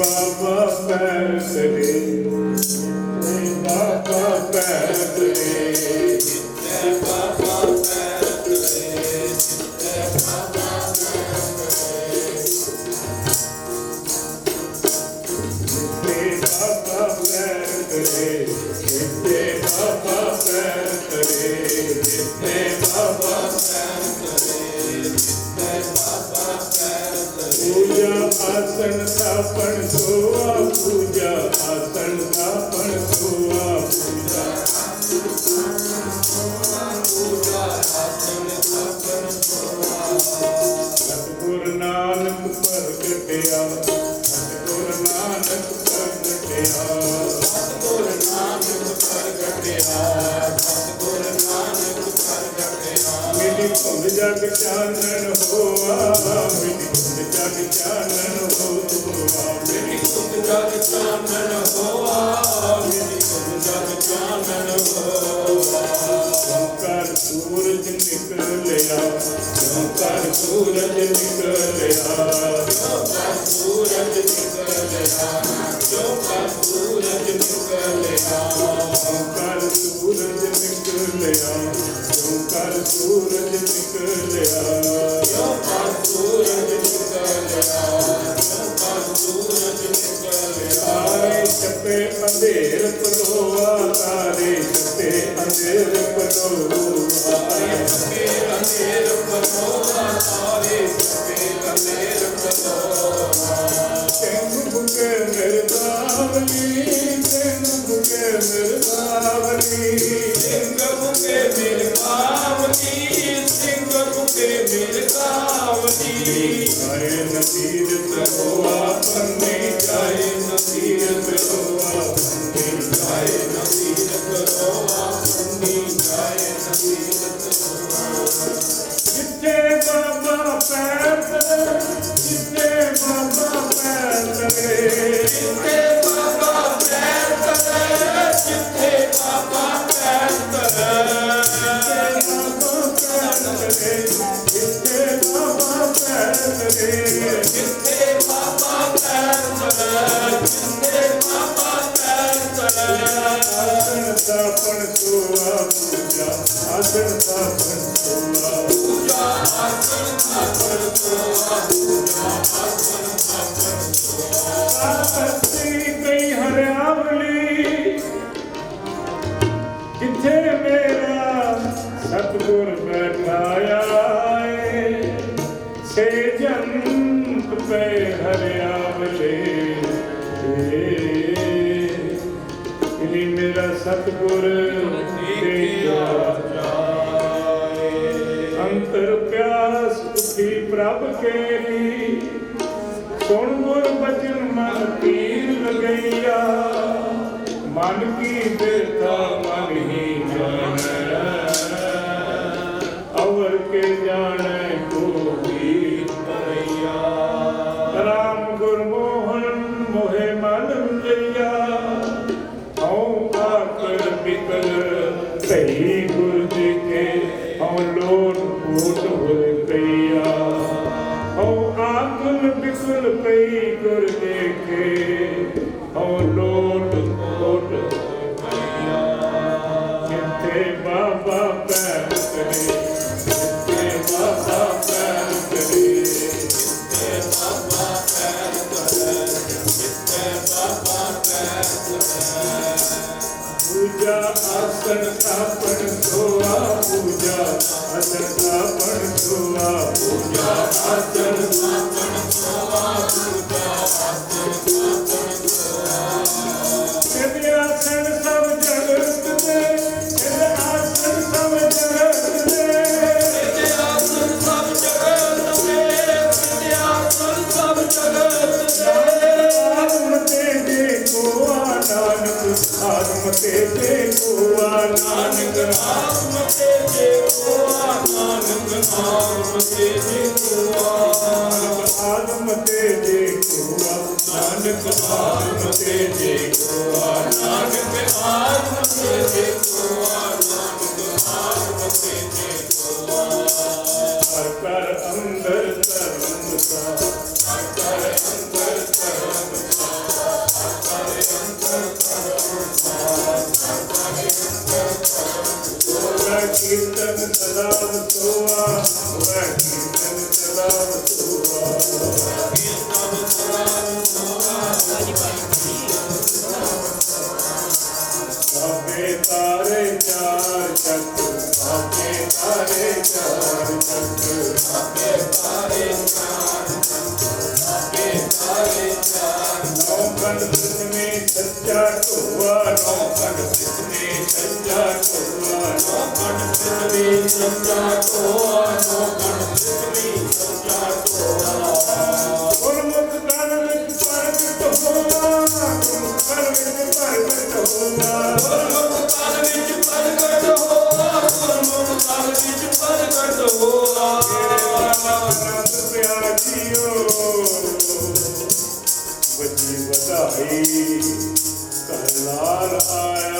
Baba Pasre, Baba Pasre, Baba Pasre, Baba Pasre, Baba पण सोआ पूजा आसन का पण सोआ पूजा सतगुरु नानक प्रगटया सतगुरु नानक प्रगटया सतगुरु नानक प्रगटया सतगुरु नानक प्रगटया मेरी धुंद जग चानन होआ मेरी धुंद जग चानन ਮੇਰੀ ਧੁੰਦ ਜਗ ਚਾਨਣ ਹੋਆ ਮੇਰੀ ਧੁੰਦ ਜਗ ਚਾਨਣ ਹੋਆ ਕਰ ਸੂਰਜ ਨਿਕਲਿਆ ਕਰ ਸੂਰਜ ਨਿਕਲਿਆ ਕਰ ਸੂਰਜ ਨਿਕਲਿਆ ਜੋ ਕਰ ਸੂਰਜ ਨਿਕਲਿਆ ਕਰ ਸੂਰਜ ਨਿਕਲਿਆ ਜੋ ਕਰ ਸੂਰਜ ਨਿਕਲਿਆ ਤੈਨੂੰ ਬੁਕੇ ਮਿਰਦਾਵਲੀ ਤੈਨੂੰ ਬੁਕੇ ਮਿਰਦਾਵਲੀ ਸਿੰਘ ਬੁਕੇ ਮਿਰਦਾਵਲੀ ਸਿੰਘ ਬੁਕੇ ਮਿਰਦਾਵਲੀ ਜਾਏ ਨਦੀਰ ਹੋਆ ਪੰਨੇ ਜਾਏ ਨਦੀਰ ਹੋਆ ਪੰਨੇ ਜਾਏ ਨਦੀਰ ਹੋਆ ਪੰਨੇ ਜਾਏ ਨਦੀਰ ਜਿੱਥੇ ਬਾਬਾ ਪੈਰ I'm ਸੇ ਜੰਤ ਪੈ ਹਰਿਆਵਲੇ ਇਨੀ ਮੇਰਾ ਸਤਿਗੁਰ ਤੇਜਾ ਅੰਤਰ ਪਿਆਸ ਸੁਖੀ ਪ੍ਰਭ ਕੇਰੀ। ਸੁਣ ਗੁਰ ਬਚਨ ਮਨ ਪੀਰ ਲਗਈਆ। ਮਨ ਕੀ ਬਿਰਥਾ Maker. ਆਤਮ ਤੇ ਦੇਖੋ ਨਾਨਕ ਆਤਮ ਤੇ ਦੇਖੋ ਨਾਨਕ ਆਤਮ ਤੇ ਦੇਖੋ ਆਤਮ ਤੇ ਦੇਖੋ ਨਾਨਕ ਆਦਮ ਤੇ ਦੇਖੋ ਨਾਨਕ ਆਤਮ ਤੇ ਦੇਖੋ ਨਾਨਕ ਆਤਮ ਤੇ ਦੇਖੋ ਹਰ ਕਰ ਅੰਦਰ ਧਰਮ ਦਾ, ਹਰ ਕਰ ਕੀਰਤਨ ਸਦਾ ਵਸੋਆ ਕੀਰਤਨ ਸਦਾ ਵਸੋਆ ਬਾਬੇ ਤਾਰੇ ਚਾਰ ਚੱਕ ਬਾਬੇ ਤਾਰੇ ਚਾਰ ਚੱਕ ਬਾਬੇ ਤਾਰੇ ਚਾਰ ਬਾਬੇ ਤਾਰੇ ਚਾਰ ਨੌ ਕੰਡ ਜਿਸਮੇ ਸੱਚਾ ਢੋਆ ਨੌ ਕੰਡ But you were the